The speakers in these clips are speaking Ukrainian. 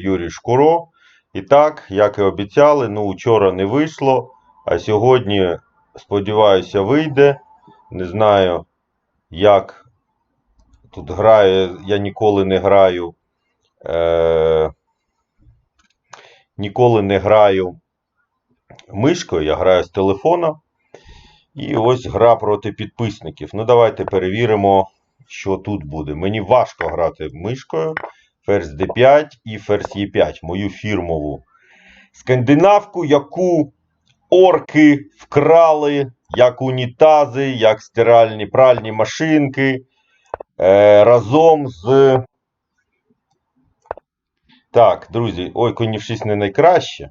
Юрій Шкуро. І так, як і обіцяли, ну вчора не вийшло, а сьогодні, сподіваюся, вийде. Не знаю, як тут грає, я ніколи не граю. Е, ніколи не граю мишкою, я граю з телефона. І ось гра проти підписників. Ну, давайте перевіримо, що тут буде. Мені важко грати мишкою. Ферзь D5 і ферзь E5, мою фірмову скандинавку, яку орки вкрали як унітази, як стиральні пральні машинки. Е, разом з. Так, друзі, ой, конів 6 не найкраще.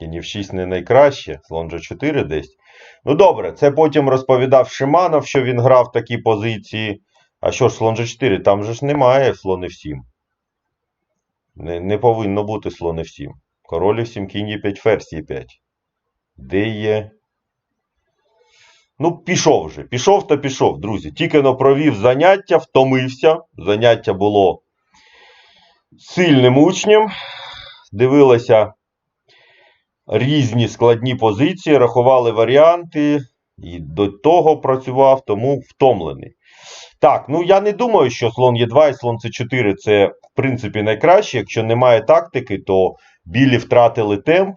Кінів 6 не найкраще. Слон G4 десь. Ну добре, це потім розповідав Шиманов, що він грав такі позиції. А що ж, слон G4, там же ж немає слон F7. Не, не повинно бути слон F7. Король F7, кінь Е5, ферзь Е5. Де є. Ну, пішов вже. Пішов та пішов, друзі. Тільки но провів заняття, втомився. Заняття було сильним учнем. Дивилася різні складні позиції, рахували варіанти. І до того працював, тому втомлений. Так, ну я не думаю, що слон Е2 і слон С4 це, в принципі, найкраще. Якщо немає тактики, то білі втратили темп.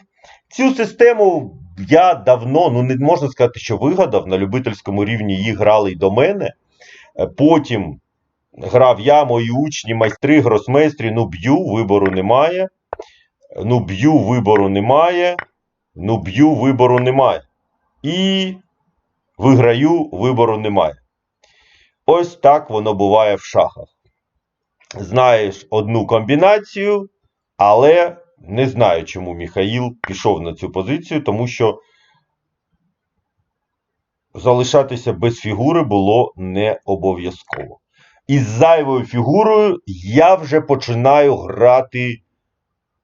Цю систему я давно, ну не можна сказати, що вигадав. На любительському рівні її грали й до мене. Е, Потім грав я, мої учні, майстри, гросмейстрі. Ну, б'ю, вибору немає. Ну, б'ю, вибору немає. Ну, б'ю, вибору немає. І виграю, вибору немає. Ось так воно буває в шахах. Знаєш одну комбінацію, але не знаю, чому Міхаїл пішов на цю позицію, тому що залишатися без фігури було не обов'язково. Із зайвою фігурою я вже починаю грати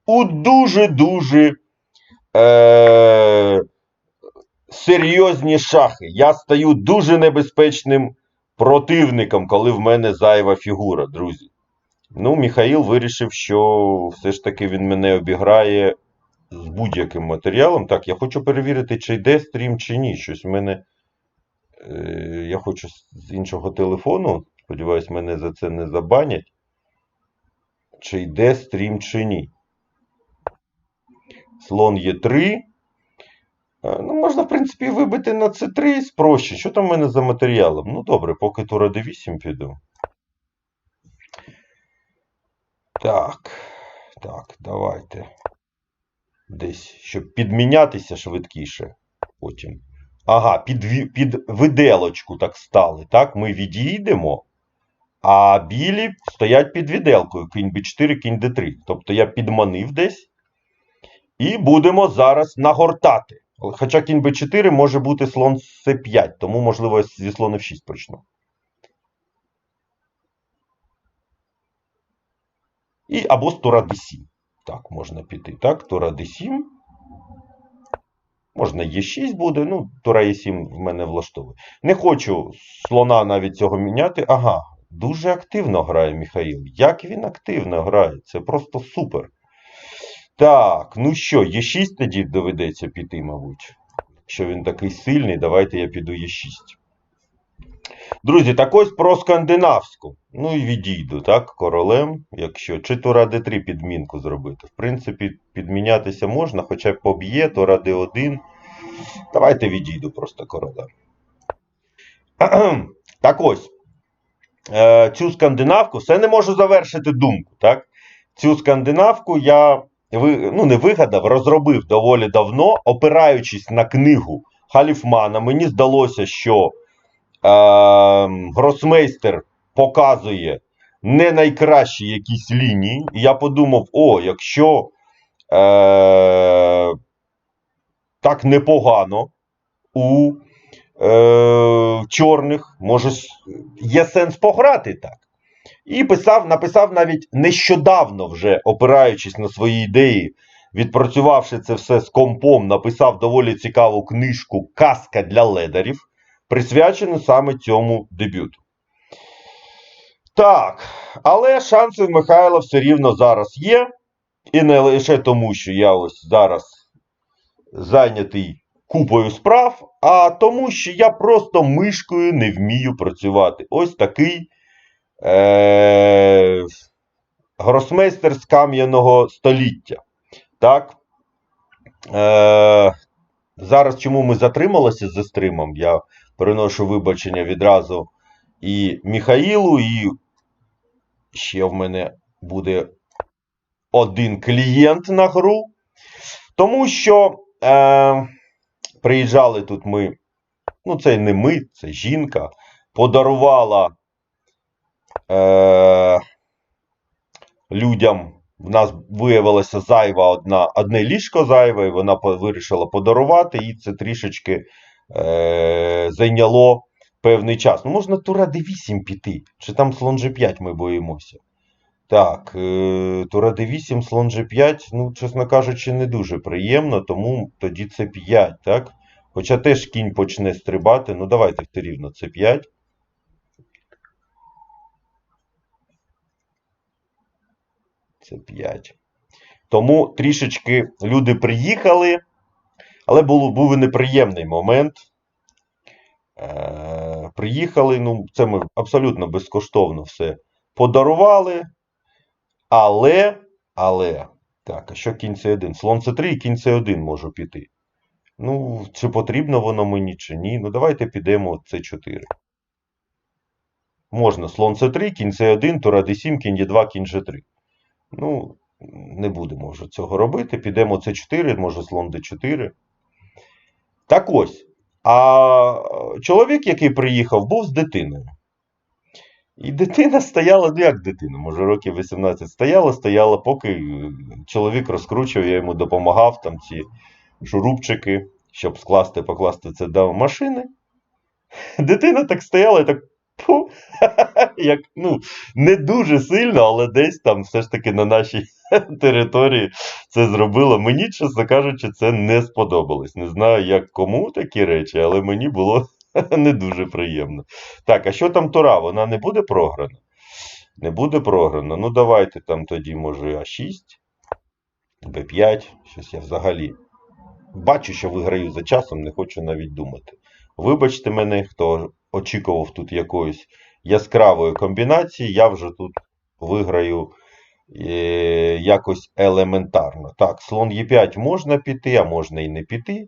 у дуже-дуже е- серйозні шахи. Я стаю дуже небезпечним противником, коли в мене зайва фігура, друзі. Ну, Міхаїл вирішив, що все ж таки він мене обіграє з будь-яким матеріалом. Так, я хочу перевірити, чи йде стрім, чи ні. Щось в мене. Е, я хочу з іншого телефону. Сподіваюсь, мене за це не забанять. Чи йде стрім, чи ні. Слон є 3. Е, Ну, можна, в принципі, вибити на С3 спроще. Що там в мене за матеріалом? Ну, добре, поки тура D8 піду. Так. Так, давайте. Десь, щоб підмінятися швидкіше. Потім. Ага, під, під виделочку так стали. Так, ми відійдемо. А білі стоять під віделкою. Кінь B4, кінь D3. Тобто я підманив десь. І будемо зараз нагортати. Хоча кінь b4 може бути слон c5, тому, можливо, зі слон f6 почну. І або з тура d7. Так, можна піти. Так, тура d7. Можна e6 буде, ну, тура e7 в мене влаштовує. Не хочу слона навіть цього міняти. Ага, дуже активно грає Міхаїл. Як він активно грає? Це просто супер. Так, ну що, Е6 тоді доведеться піти, мабуть. Якщо він такий сильний, давайте я піду Е6. Друзі, так ось про скандинавську. Ну і відійду, так, королем, якщо. Чи то ради 3 підмінку зробити. В принципі, підмінятися можна, хоча поб'є, то ради 1. Давайте відійду просто королем. Так ось. Е, Цю скандинавку, все не можу завершити думку, так? Цю скандинавку я ну, не вигадав, розробив доволі давно, опираючись на книгу Халіфмана. Мені здалося, що е, гросмейстер показує не найкращі якісь лінії. І я подумав: о, якщо е, так непогано у е, чорних, може, є сенс пограти так. І писав, написав навіть нещодавно, вже опираючись на свої ідеї, відпрацювавши це все з компом, написав доволі цікаву книжку Казка для ледарів, присвячену саме цьому дебюту. Так, але шанси в Михайла все рівно зараз є. І не лише тому, що я ось зараз зайнятий купою справ, а тому, що я просто мишкою не вмію працювати. Ось такий е- гросмейстер з кам'яного століття. Так? Е- зараз чому ми затрималися за стримом? Я приношу вибачення відразу і Міхаїлу, і ще в мене буде один клієнт на гру. Тому що е, приїжджали тут ми, ну це не ми, це жінка, подарувала е, людям. В нас виявилося зайва одна, одне ліжко зайве, і вона вирішила подарувати, і це трішечки е, зайняло певний час. Ну, можна тура D8 піти, чи там слон G5 ми боїмося. Так, е, тура D8, слон G5, ну, чесно кажучи, не дуже приємно, тому тоді це 5, так? Хоча теж кінь почне стрибати. Ну, давайте все рівно це 5. Це 5. Тому трішечки люди приїхали, але було, був і неприємний момент. Е, приїхали, ну, це ми абсолютно безкоштовно все подарували. Але, але, так, а що кінь С1? Слон С3 і кінь С1 можу піти. Ну, чи потрібно воно мені, чи ні. Ну, давайте підемо С4. Можна слон С3, кінь С1, тура Д7, кінь Д2, кінь Ж3. Ну, не будемо вже цього робити. Підемо С4, може слон Д4. Так ось. А чоловік, який приїхав, був з дитиною. І дитина стояла, ну як дитина, може років 18 стояла, стояла, поки чоловік розкручував, я йому допомагав там ці шурупчики, щоб скласти, покласти це до машини. Дитина так стояла і так. Фу, як, ну, не дуже сильно, але десь там все ж таки на нашій території це зробила. Мені, чесно кажучи, це не сподобалось. Не знаю, як кому такі речі, але мені було не дуже приємно. Так, а що там Тура? Вона не буде програна? Не буде програна. Ну, давайте там тоді, може, А6, Б5. Щось я взагалі бачу, що виграю за часом, не хочу навіть думати. Вибачте мене, хто очікував тут якоїсь яскравої комбінації, я вже тут виграю е, якось елементарно. Так, слон Е5 можна піти, а можна і не піти.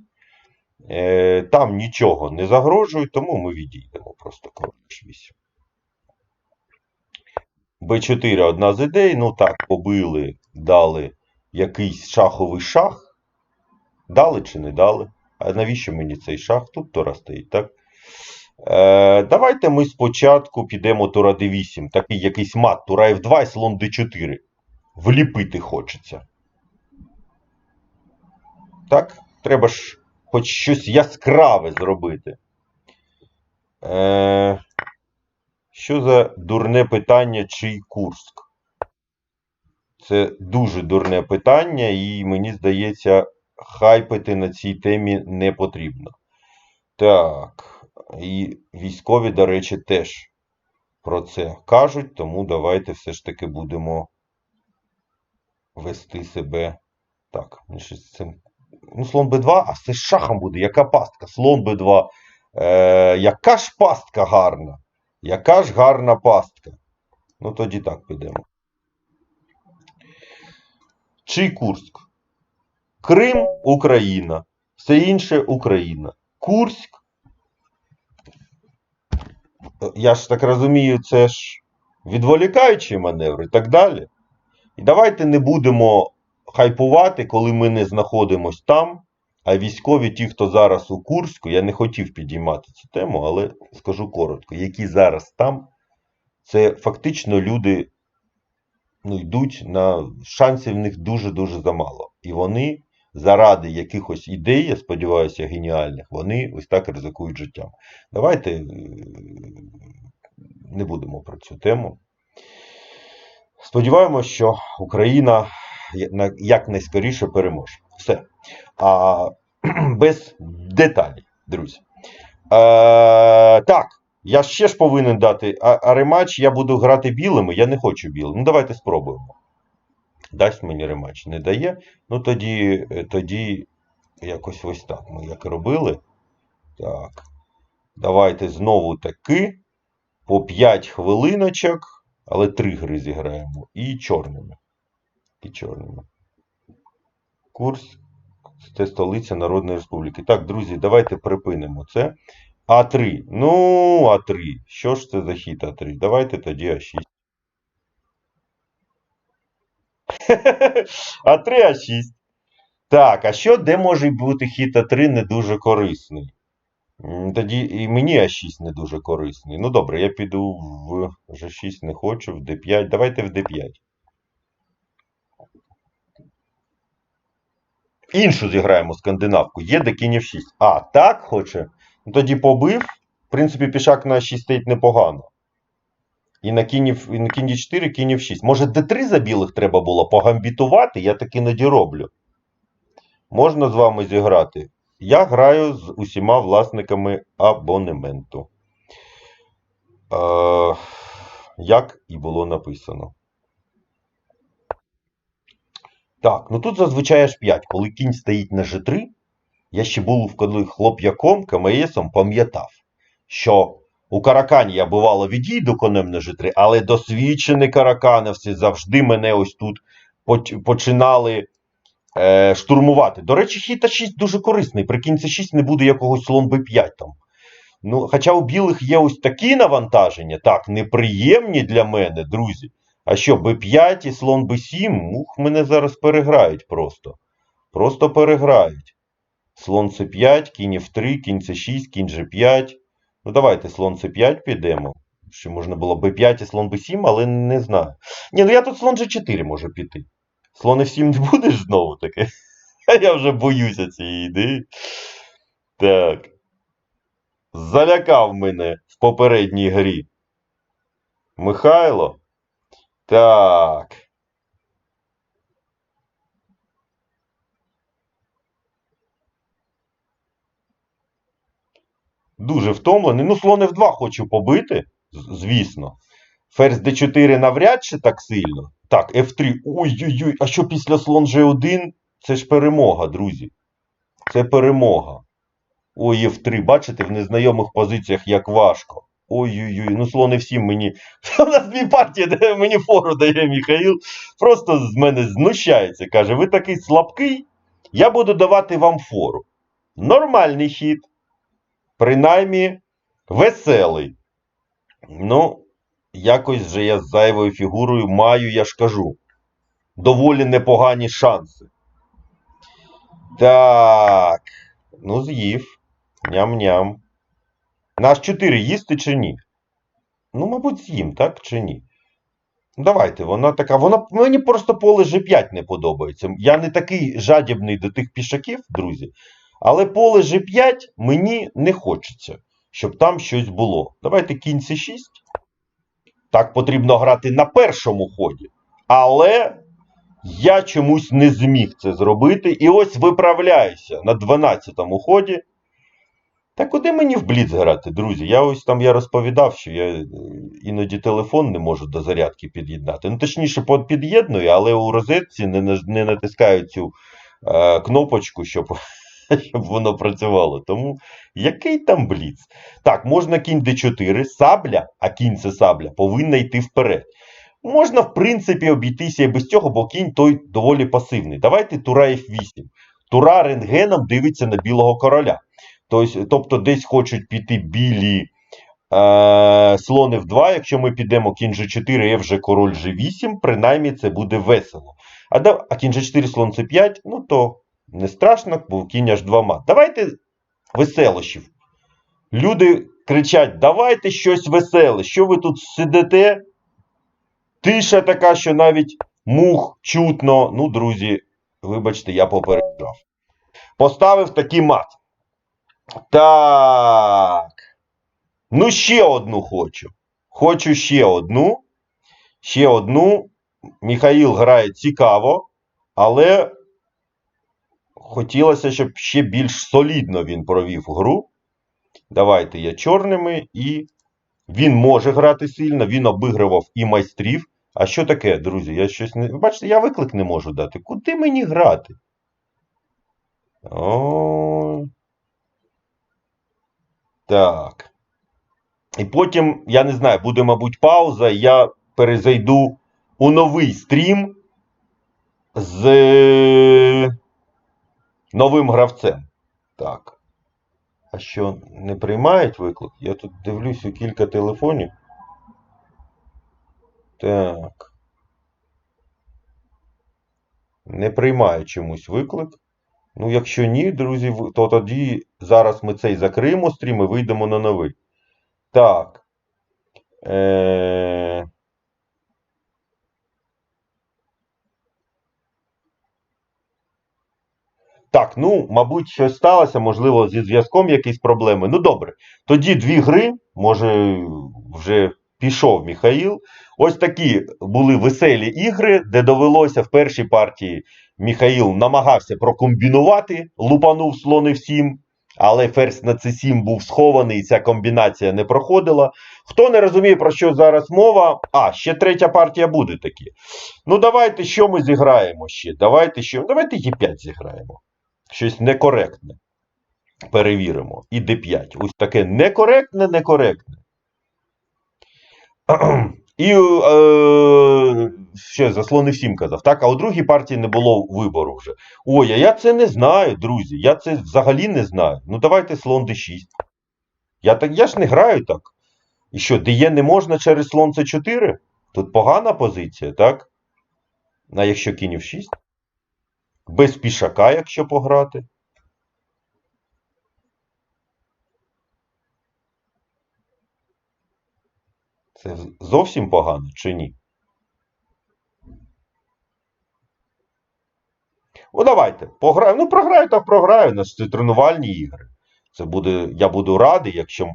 Е, там нічого не загрожує, тому ми відійдемо просто король H8. Б4 одна з ідей. Ну так, побили, дали якийсь шаховий шах. Дали чи не дали? А навіщо мені цей шах? Тут Тора стоїть, так? Е, давайте ми спочатку підемо Тура D8. Такий якийсь мат, Тура F2 і слон D4. Вліпити хочеться. Так? Треба ж хоч щось яскраве зробити. Е, що за дурне питання, чий Курск? Це дуже дурне питання, і мені здається, хайпити на цій темі не потрібно. Так, і військові, до речі, теж про це кажуть, тому давайте все ж таки будемо вести себе. Так. Ну, слон Б2, а це шахом буде. Яка пастка? Слон Б2. Е, яка ж пастка гарна? Яка ж гарна пастка? Ну, тоді так підемо. Чий Курськ? Крим Україна. Все інше Україна. Курськ. Я ж так розумію, це ж відволікаючі маневри і так далі. І давайте не будемо хайпувати, коли ми не знаходимося там. А військові, ті, хто зараз у Курську, я не хотів підіймати цю тему, але скажу коротко, які зараз там, це фактично люди ну, йдуть на шансів в них дуже-дуже замало. І вони заради якихось ідей, я сподіваюся, геніальних, вони ось так ризикують життям. Давайте е, не будемо про цю тему. Сподіваємось, що Україна якнайскоріше переможе. Все. А, без деталей, друзі. Е, так, я ще ж повинен дати а, а рематч, я буду грати білими, я не хочу білими. Ну, давайте спробуємо. Дасть мені рематч? Не дає. Ну тоді, е, тоді якось ось так. Ми як робили. Так. Давайте знову таки. По 5 хвилиночок, але 3 гри зіграємо. І чорними. І чорними. Курс. Це столиця Народної Республіки. Так, друзі, давайте припинимо це. А3. Ну, А3. Що ж це за хід А3? Давайте тоді А6. А3, А6. Так, а що, де може бути хід А3 не дуже корисний? Тоді і мені А6 не дуже корисний. Ну добре, я піду в G6 не хочу, в D5. Давайте в D5. Іншу зіграємо скандинавку. Є де кінь F6. А, так хоче? Ну, тоді побив. В принципі, пішак на 6 стоїть непогано. І на кінь, і на кінь D4, кінь F6. Може D3 за білих треба було погамбітувати? Я так іноді роблю. Можна з вами зіграти? Я граю з усіма власниками абонементу. Е, як і було написано. Так, ну тут зазвичай аж 5. Коли кінь стоїть на G3, я ще був коли хлоп'яком, КМСом пам'ятав, що у Каракані я бувало відійду конем на G3, але досвідчені караканівці завжди мене ось тут починали е, штурмувати. До речі, хід А6 дуже корисний. При кінці 6 не буде якогось слон Б5 там. Ну, хоча у білих є ось такі навантаження, так, неприємні для мене, друзі. А що, Б5 і слон Б7, ух, мене зараз переграють просто. Просто переграють. Слон С5, кінь F3, кінь С6, кінь G5. Ну, давайте слон С5 підемо. Ще можна було Б5 і слон Б7, але не знаю. Ні, ну я тут слон G4 можу піти. Слон F7 не будеш знову таки? Я вже боюся цієї ідеї. Так. Залякав мене в попередній грі. Михайло. Так. Дуже втомлений. Ну, слон F2 хочу побити, звісно. Ферзь D4 навряд чи так сильно. Так, F3. Ой-ой-ой, а що після слон G1? Це ж перемога, друзі. Це перемога. Ой, F3, бачите, в незнайомих позиціях як важко. Ой-ой-ой, ну слон F7 мені. У нас дві партії, де мені фору дає Міхаїл. Просто з мене знущається. Каже, ви такий слабкий, я буду давати вам фору. Нормальний хід. Принаймні, веселий. Ну, якось же я з зайвою фігурою маю, я ж кажу. Доволі непогані шанси. Так. Ну, з'їв. Ням-ням. Наш 4 їсти чи ні? Ну, мабуть, з'їм, так чи ні? Давайте, вона така. Вона мені просто поле G5 не подобається. Я не такий жадібний до тих пішаків, друзі. Але поле G5 мені не хочеться, щоб там щось було. Давайте кінь C6. Так потрібно грати на першому ході. Але я чомусь не зміг це зробити. І ось виправляюся на 12-му ході. Та куди мені в бліц грати, друзі? Я ось там я розповідав, що я е, іноді телефон не можу до зарядки під'єднати. Ну, точніше, під'єдную, але у розетці не, не натискаю цю е, кнопочку, щоб, щоб воно працювало. Тому який там бліц? Так, можна кінь d4, сабля, а кінь це сабля, повинна йти вперед. Можна, в принципі, обійтися і без цього, бо кінь той доволі пасивний. Давайте тура F8. Тура рентгеном дивиться на білого короля. Тобто, десь хочуть піти білі е, слон F2, якщо ми підемо кінь G4, F вже король G8, принаймні це буде весело. А, а кінь G4, слон C5, ну то не страшно, бо кінь H2 мат. Давайте веселощів. Люди кричать: давайте щось веселе. Що ви тут сидите? Тиша така, що навіть мух чутно. Ну, друзі, вибачте, я попереджав. Поставив такий мат. Так. Ну, ще одну хочу. Хочу ще одну. Ще одну. Міхаїл грає цікаво, але хотілося, щоб ще більш солідно він провів гру. Давайте я чорними і він може грати сильно, він обігрував і майстрів. А що таке, друзі? Я щось не. Бачите, я виклик не можу дати. Куди мені грати? О. Так. І потім, я не знаю, буде, мабуть, пауза, я перезайду у новий стрім з новим гравцем. Так. А що, не приймають виклик? Я тут дивлюсь у кілька телефонів. Так. Не приймає чомусь виклик. Ну, якщо ні, друзі, то тоді зараз ми цей закриємо стрім і вийдемо на новий. Так. Е... Так, ну, мабуть, щось сталося, можливо, зі зв'язком якісь проблеми. Ну, добре. Тоді дві гри, може, вже пішов Міхаїл. Ось такі були веселі ігри, де довелося в першій партії Міхаїл намагався прокомбінувати, лупанув слони в 7, але ферзь на c7 був схований, і ця комбінація не проходила. Хто не розуміє, про що зараз мова, а, ще третя партія буде такі. Ну, давайте що ми зіграємо ще? Давайте що? Давайте Е5 зіграємо. Щось некоректне. Перевіримо. І d5. Ось таке некоректне, некоректне. І е, ще заслони всім казав. Так, а у другій партії не було вибору вже. Ой, а я це не знаю, друзі. Я це взагалі не знаю. Ну давайте слон d6. Я так, я ж не граю так. І що, дає не можна через слон c4? Тут погана позиція, так? А якщо кінь в 6? Без пішака, якщо пограти. Це зовсім погано чи ні? Ну, давайте, пограємо. Ну, програю, так програю. Нас це тренувальні ігри. Це буде, я буду радий, якщо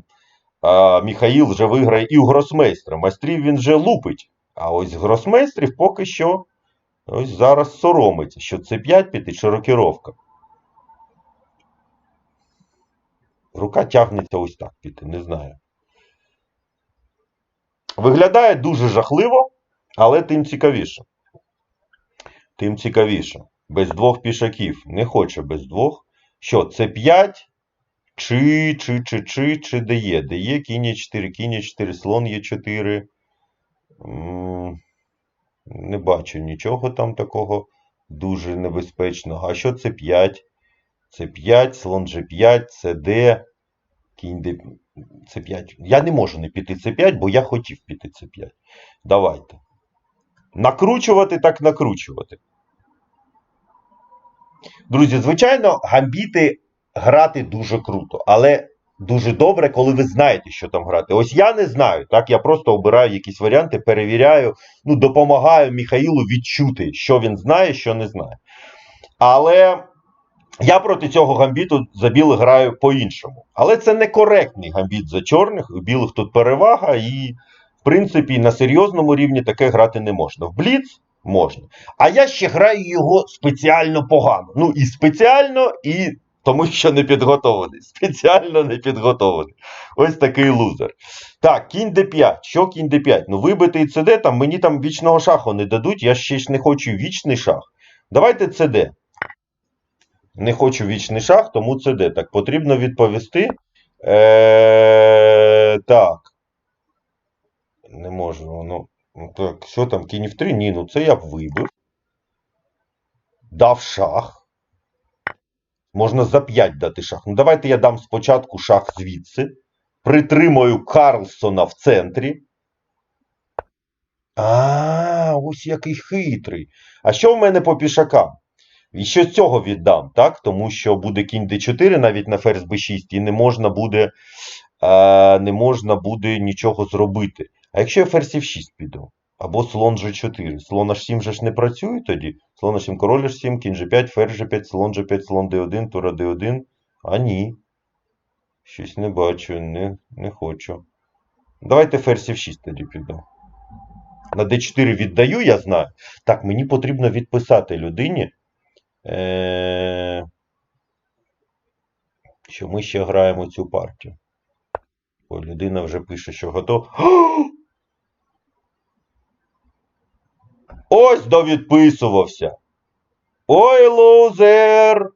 а, Міхаїл вже виграє і у гросмейстра. Майстрів він вже лупить. А ось гросмейстрів поки що ось зараз соромиться, що це 5 піти чи рокіровка. Рука тягнеться ось так піти, не знаю. Виглядає дуже жахливо, але тим цікавіше. Тим цікавіше. Без двох пішаків. Не хоче без двох. Що, це 5? Чи, чи, чи, чи, чи де є? Де є кінь є 4, кінь 4, слон є 4. Не бачу нічого там такого дуже небезпечного. А що це 5? Це 5, слон G5, це D, кінь D. Це 5. Я не можу не піти С5, бо я хотів піти С5. Давайте. Накручувати так накручувати. Друзі, звичайно, гамбіти грати дуже круто, але дуже добре, коли ви знаєте, що там грати. Ось я не знаю, так я просто обираю якісь варіанти, перевіряю, ну, допомагаю Міхаїлу відчути, що він знає, що не знає. Але я проти цього гамбіту за білих граю по-іншому. Але це некоректний гамбіт за чорних. У білих тут перевага, і, в принципі, на серйозному рівні таке грати не можна. В Бліц можна. А я ще граю його спеціально погано. Ну і спеціально, і тому що не підготований. Спеціально не підготований. Ось такий лузер. Так, кінь d5. Що кінь d5? Ну, вибитий CD, там мені там вічного шаху не дадуть. Я ще ж не хочу вічний шах. Давайте CD. Не хочу вічний шах, тому CD. Так, потрібно відповісти. Е, Так. Не можу. Ну, Так, що там, кінь в 3? Ні, ну це я б вибив. Дав шах. Можна за 5 дати шах. Ну, давайте я дам спочатку шах звідси. Притримаю Карлсона в центрі. А, ось який хитрий. А що в мене по пішакам? І що з цього віддам, так? Тому що буде кінь d4 навіть на ферзь b6, і не можна буде, е, не можна буде нічого зробити. А якщо я ферзь f6 піду? Або слон g4. Слон h7 же ж не працює тоді. Слон h7, король h7, кінь g5, ферзь g5, слон g5, слон d1, тура d1. А ні. Щось не бачу, не, не хочу. Давайте ферзь f6 тоді піду. На d4 віддаю, я знаю. Так, мені потрібно відписати людині. Е... Що ми ще граємо цю партію. Ой, людина вже пише, що готова. Ось довідписувався. Ой, лузер.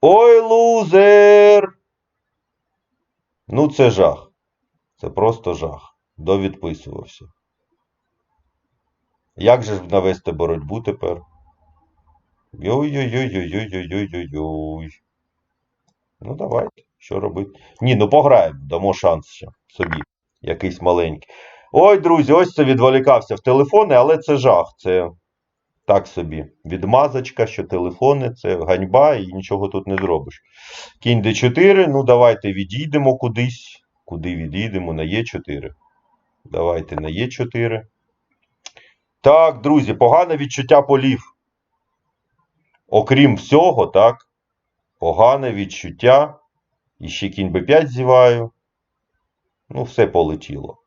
Ой, лузер. Ну, це жах. Це просто жах. Довідписувався. Як же ж навести боротьбу тепер? Йой-йой-йой-йой-йой-йой-йой-йой. Ну, давайте. Що робити? Ні, ну пограємо, дамо шанс ще собі. Якийсь маленький. Ой, друзі, ось це відволікався в телефони, але це жах. Це так собі. Відмазочка, що телефони, це ганьба і нічого тут не зробиш. Кінь D4, ну давайте відійдемо кудись. Куди відійдемо? На Е4. Давайте на Е4. Так, друзі, погане відчуття полів. Окрім всього, так, погане відчуття. І ще кінь Б5 зіваю. Ну, все полетіло.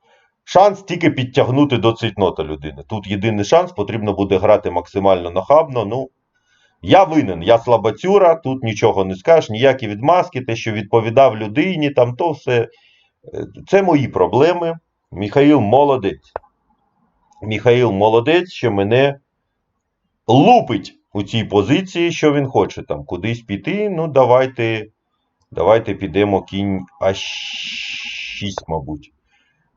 Шанс тільки підтягнути до цейтнота людини. Тут єдиний шанс, потрібно буде грати максимально нахабно. Ну, я винен, я слабацюра, тут нічого не скажеш, ніякі відмазки, те, що відповідав людині, там то все. Е, Це мої проблеми. Міхаїл молодець. Міхаїл молодець, що мене лупить у цій позиції, що він хоче там кудись піти. Ну, давайте, давайте підемо кінь А6, мабуть.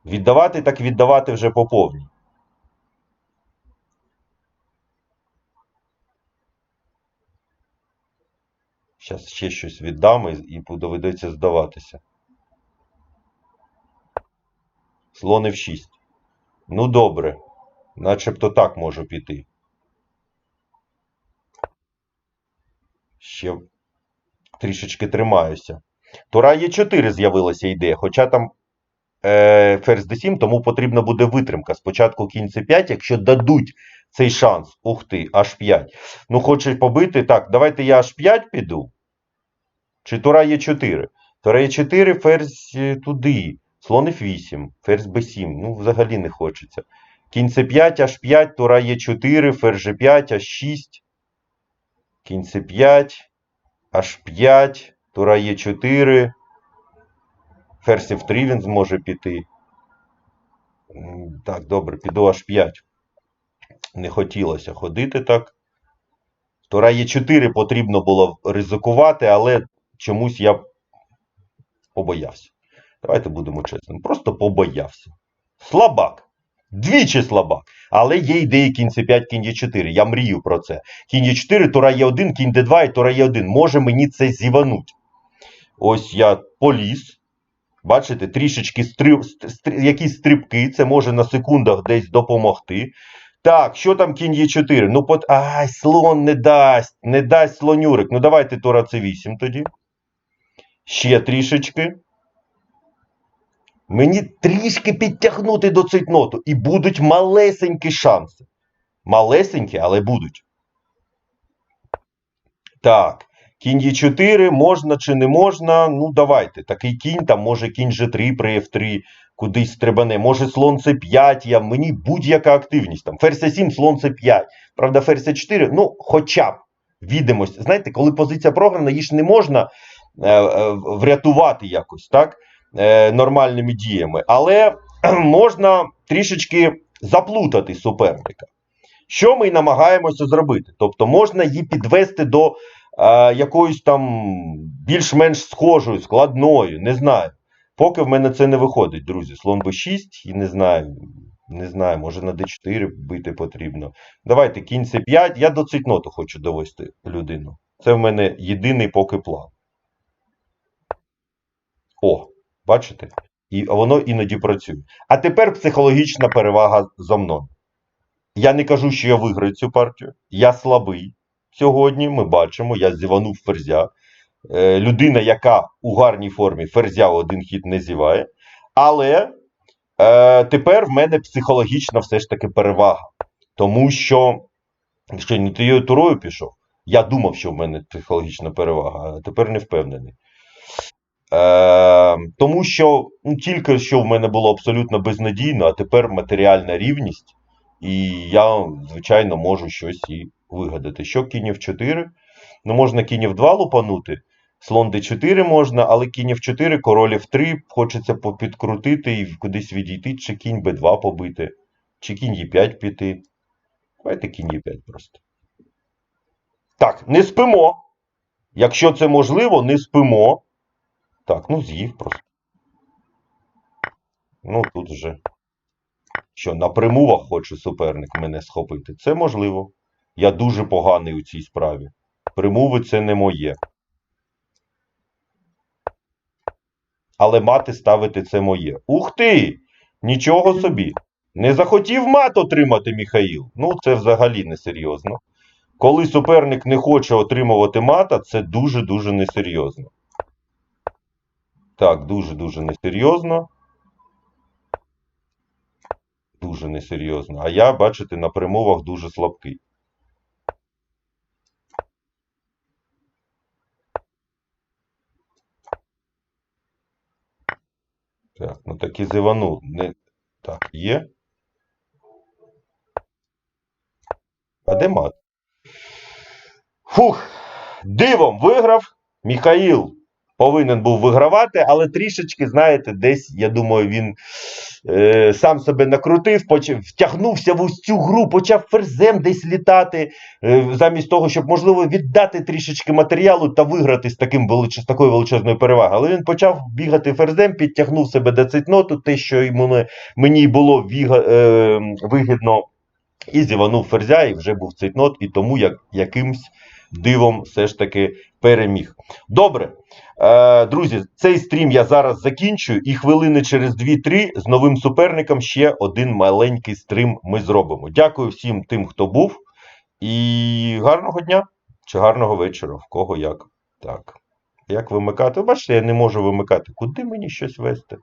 Віддавати так віддавати вже по повній. Зараз ще щось віддам і доведеться здаватися. Слон F6. Ну, добре. Начебто так можу піти. Ще трішечки тримаюся. Тура Е4 з'явилася ідея, хоча там е, ферзь d7, тому потрібна буде витримка. Спочатку кінь c5, якщо дадуть цей шанс. Ух ти, H5. Ну, хоче побити. Так, давайте я H5 піду. Чи Тура Е4? Тура Е4, ферзь е, туди. Слон F8, ферзь b7. Ну, взагалі не хочеться. Кінь c5, H5, Тура Е4, ферзь G5, H6. Кінь c5, H5, Тура Е4. Ферзь F3 він зможе піти. Так, добре, піду H5. Не хотілося ходити так. Тура Е4 потрібно було ризикувати, але чомусь я побоявся. Давайте будемо чесними. Просто побоявся. Слабак. Двічі слабак. Але є ідеї кінь c5, кінь Е4. Я мрію про це. Кінь Е4, Тура Е1, кінь Д2 і Тура Е1. Може мені це зівануть. Ось я поліз. Бачите, трішечки стриб, стр- якісь стрибки. Це може на секундах десь допомогти. Так, що там кінь Е4? Ну, пот... Ай, слон не дасть. Не дасть слонюрик. Ну, давайте Тура С8 тоді. Ще трішечки. Мені трішки підтягнути до цейтноту. І будуть малесенькі шанси. Малесенькі, але будуть. Так. Кінь Е4 можна чи не можна? Ну, давайте. Такий кінь, там може кінь G3 при F3 кудись стрибане. Може слон С5, я, мені будь-яка активність. Там Ферзь С7, слон С5. Правда, Ферзь С4, ну, хоча б відомость. Знаєте, коли позиція програна, її ж не можна е, е, врятувати якось, так? Е, нормальними діями. Але можна трішечки заплутати суперника. Що ми й намагаємося зробити? Тобто можна її підвести до е, якоїсь там більш-менш схожої, складної, не знаю. Поки в мене це не виходить, друзі. Слон b6 і не знаю. Не знаю, може на d4 бити потрібно. Давайте кінь c5. Я до цейтноту хочу довести людину. Це в мене єдиний поки план. О, бачите? І воно іноді працює. А тепер психологічна перевага за мною. Я не кажу, що я виграю цю партію. Я слабий. Сьогодні ми бачимо, я зіванув ферзя. Е, людина, яка у гарній формі ферзя один хід не зіває. Але е, тепер в мене психологічна все ж таки перевага. Тому що, що не тією турою пішов, я думав, що в мене психологічна перевага, а тепер не впевнений. Е, тому що ну, тільки що в мене було абсолютно безнадійно, а тепер матеріальна рівність. І я, звичайно, можу щось і вигадати. Що кінь F4? Ну, можна кінь F2 лупанути, слон D4 можна, але кінь F4, король F3, хочеться попідкрутити і кудись відійти, чи кінь B2 побити, чи кінь E5 піти. Давайте кінь Е5 просто. Так, не спимо. Якщо це можливо, не спимо. Так, ну з'їв просто. Ну, тут вже. Що, на примувах хоче суперник мене схопити. Це можливо. Я дуже поганий у цій справі. Примуви це не моє. Але мати ставити це моє. Ух ти! Нічого собі. Не захотів мат отримати Міхаїл. Ну, це взагалі несерйозно. Коли суперник не хоче отримувати мата, це дуже-дуже несерйозно. Так, дуже-дуже несерйозно. Дуже несерйозно. А я, бачите, на примовах дуже слабкий. Так, ну так і зивану. Не... Так, є. А де мат? Фух, дивом виграв. Міхаїл повинен був вигравати, але трішечки, знаєте, десь, я думаю, він е, сам себе накрутив, почав, втягнувся в ось цю гру, почав ферзем десь літати, е, замість того, щоб, можливо, віддати трішечки матеріалу та виграти з, таким велич... з такою величезною перевагою. Але він почав бігати ферзем, підтягнув себе до цейтноту, те, що йому мені було віга, е, вигідно, і зіванув ферзя, і вже був цейтнот, і тому як, якимсь дивом все ж таки переміг. Добре, е, друзі, цей стрім я зараз закінчую, і хвилини через 2-3 з новим суперником ще один маленький стрім ми зробимо. Дякую всім тим, хто був. І гарного дня чи гарного вечора, в кого як. Так. Як вимикати? Бачите, я не можу вимикати. Куди мені щось вести?